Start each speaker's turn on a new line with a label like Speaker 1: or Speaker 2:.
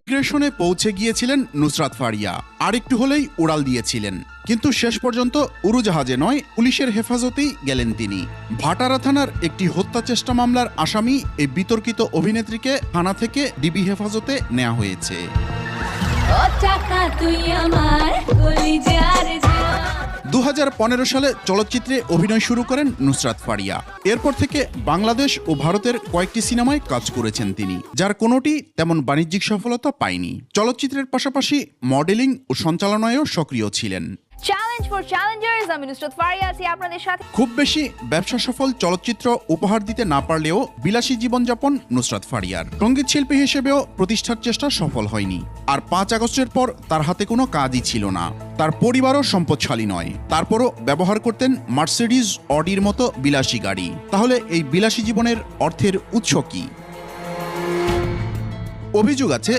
Speaker 1: ইমিগ্রেশনে পৌঁছে গিয়েছিলেন নুসরাত ফারিয়া। আর একটু হলেই উড়াল দিয়েছিলেন। কিন্তু শেষ পর্যন্ত উড়োজাহাজে নয়, পুলিশের হেফাজতেই গেলেন তিনি। ভাটারা থানার একটি হত্যা চেষ্টা মামলার আসামি এই বিতর্কিত অভিনেত্রীকে থানা থেকে ডিবি হেফাজতে নেওয়া হয়েছে।
Speaker 2: দু হাজার
Speaker 1: পনেরো সালে চলচ্চিত্রে অভিনয় শুরু করেন নুসরাত ফারিয়া। এরপর থেকে বাংলাদেশ ও ভারতের কয়েকটি সিনেমায় কাজ করেছেন তিনি, যার কোনোটি তেমন বাণিজ্যিক সফলতা পায়নি। চলচ্চিত্রের পাশাপাশি মডেলিং ও সঞ্চালনায়ও সক্রিয় ছিলেন।
Speaker 3: ফর চ্যালেঞ্জার্স আমি নুসরত ফারিয়া আছি আপনাদের সাথে।
Speaker 1: খুব বেশি ব্যবসা সফল চলচ্চিত্র উপহার দিতে না পারলেও বিলাসী জীবনযাপন নুসরাত ফারিয়ার। সংগীত শিল্পী হিসেবেও প্রতিষ্ঠার চেষ্টা সফল হয়নি। আর পাঁচ আগস্টের পর তার হাতে কোনো কাজই ছিল না। তার পরিবারও সম্পদশালী নয়। তারপরও ব্যবহার করতেন মার্সিডিজ অডির মতো বিলাসী গাড়ি। তাহলে এই বিলাসী জীবনের অর্থের উৎস কি? অভিযোগ আছে